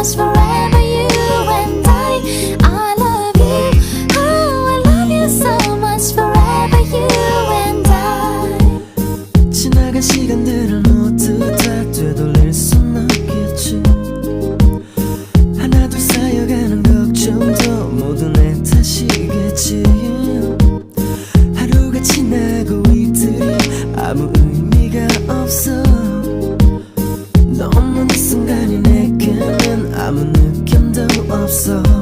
promise forever you and I I love you Oh I love you so much forever you and I 지나간 시간들을 모두 다 되돌릴 순 없겠지 하나 둘 쌓여가는 걱정도 모두 내 탓이겠지 사람도 없어.